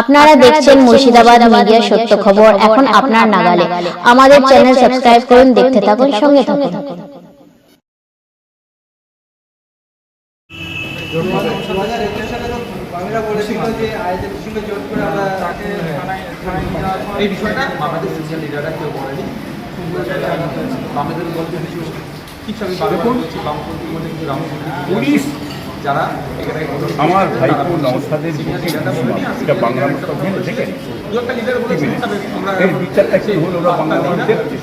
আপনারা দেখছেন মুর্শিদাবাদ মিডিয়া সত্য খবর। এখন আপনার নাগালে। আমাদের চ্যানেল সাবস্ক্রাইব করুন দেখতে থাকুন সঙ্গে থাকুন বাংলা বলেছিল যে আয়োজন ছিল জোট করে আমরা তাকে এই বিষয়টা আমাদের সিনিয়র লিডাররা কেউ বলেনি। আমাদের বলতে কিছু কিছু আমি বামপন্থী বলতে কিছু রামপন্থী পুলিশ যারা আমার ভাইপো নওসাদের বুকে এটা বাংলা মুসলমান থেকে দু একটা লিডার বলেছেন তবে আমরা এর বিচারটা কি হলো? ওরা বাংলা মানুষ দেখছে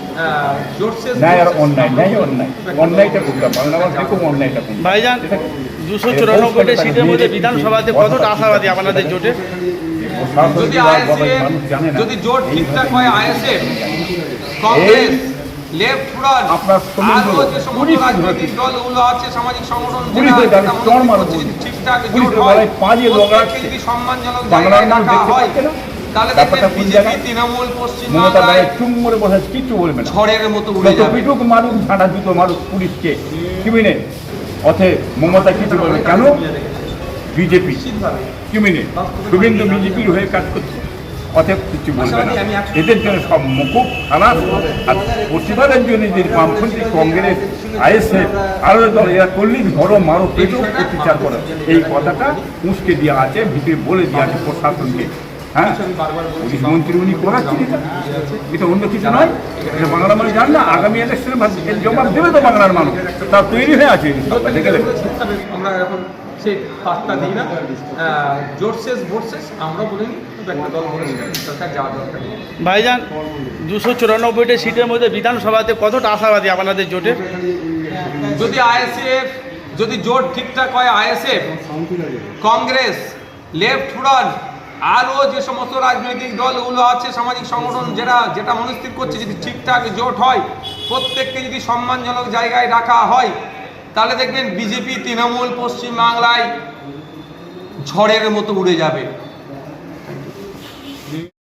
ন্যায় আর অন্যায় ন্যায় অন্যায়। অন্যায়টা কোনটা? বাংলা মানুষ দেখুন অন্যায়টা কোনটা? ভাইজান দুশো চুরানব্বইটা সিটের মধ্যে বিধানসভাতে কতটা আশাবাদী আপনাদের জোটে? যদি জোট ঠিকঠাক হয় আইএসএফ কংগ্রেস লেফট ফ্রন্ট আপনার পুলিশ রাজনৈতিক দলগুলো আছে সামাজিক সংগঠন মনে ঠিকঠাক জোট হয় সম্মানজনক জায়গায় রাখা হয় তাহলে দেখবেন বিজেপি তৃণমূল মমতা পশ্চিমবাংলায় চুম করে বসে কিচ্ছু বলবে না। ঝড়ের মতো উড়ে যাবে। পিটুক মারুক ঝাঁটা জুতো মারুক পুলিশকে। কিমিনে অথে মমতা কিছু বলবে কেন? বিজেপি। কিমিনে শুভেন্দু বিজেপির হয়ে কাজ করছে। অতএব কিছু বলবে না। এদের জন্য সব মুকুব খারাপ আর প্রতিবাদের জন্য যে বামপন্থী কংগ্রেস আইএসএফ আরও দল এরা করলেই ধরো মারো পেটো অত্যাচার করো। এই কথাটা উস্কে দেওয়া আছে ভিতরে বলে দেওয়া আছে প্রশাসনকে। হ্যাঁ? পুলিশ মন্ত্রী উনি করাচ্ছেন এটা। এটা অন্য কিছু নয়। এটা বাংলা মানুষ জান না। আগামী জবাব দেবে তো বাংলার মানুষ। তা তৈরি হয়ে আছে। দেখে আমরা এখন সেই পাত্তা দিই না। আহ, শেষ ভোট শেষ আমরা বলিনি ভাইজান, দুশো চুরানব্বইটা সিটের মধ্যে বিধানসভাতে কতটা আশাবাদী আপনাদের জোটে? যদি আইএসএফ, যদি জোট ঠিকঠাক হয়, আইএসএফ, কংগ্রেস, লেফট ফ্রন্ট আরও যে সমস্ত রাজনৈতিক দলগুলো আছে, সামাজিক সংগঠন যেটা যেটা মনস্থির করছে, যদি ঠিকঠাক জোট হয়, প্রত্যেককে যদি সম্মানজনক জায়গায় রাখা হয়, তাহলে দেখবেন বিজেপি, তৃণমূল, পশ্চিমবাংলায় ঝড়ের মতো উড়ে যাবে।